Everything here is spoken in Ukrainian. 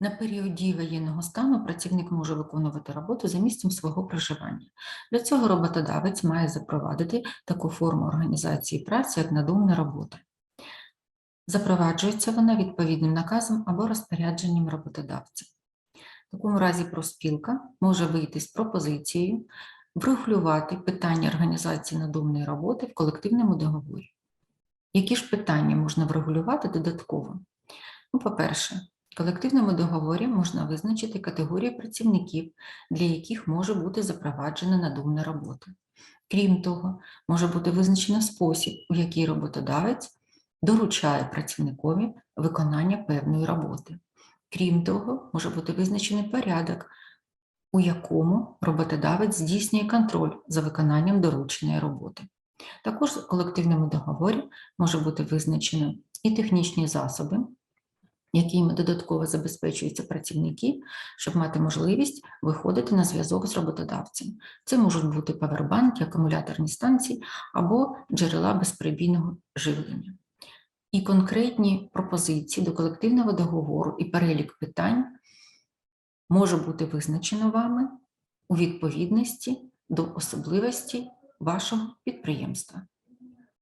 На період дії воєнного стану працівник може виконувати роботу за місцем свого проживання. Для цього роботодавець має запровадити таку форму організації праці, як надомна робота. Запроваджується вона відповідним наказом або розпорядженням роботодавця. В такому разі профспілка може вийти з пропозицією врегулювати питання організації надомної роботи в колективному договорі. Які ж питання можна врегулювати додатково? Ну, по-перше, в колективному договорі можна визначити категорії працівників, для яких може бути запроваджена надомна робота. Крім того, може бути визначено спосіб, у який роботодавець доручає працівникові виконання певної роботи. Крім того, може бути визначений порядок, у якому роботодавець здійснює контроль за виконанням дорученої роботи. Також в колективному договорі може бути визначено і технічні засоби, якими додатково забезпечуються працівники, щоб мати можливість виходити на зв'язок з роботодавцем. Це можуть бути павербанки, акумуляторні станції або джерела безперебійного живлення. І конкретні пропозиції до колективного договору і перелік питань може бути визначено вами у відповідності до особливості вашого підприємства.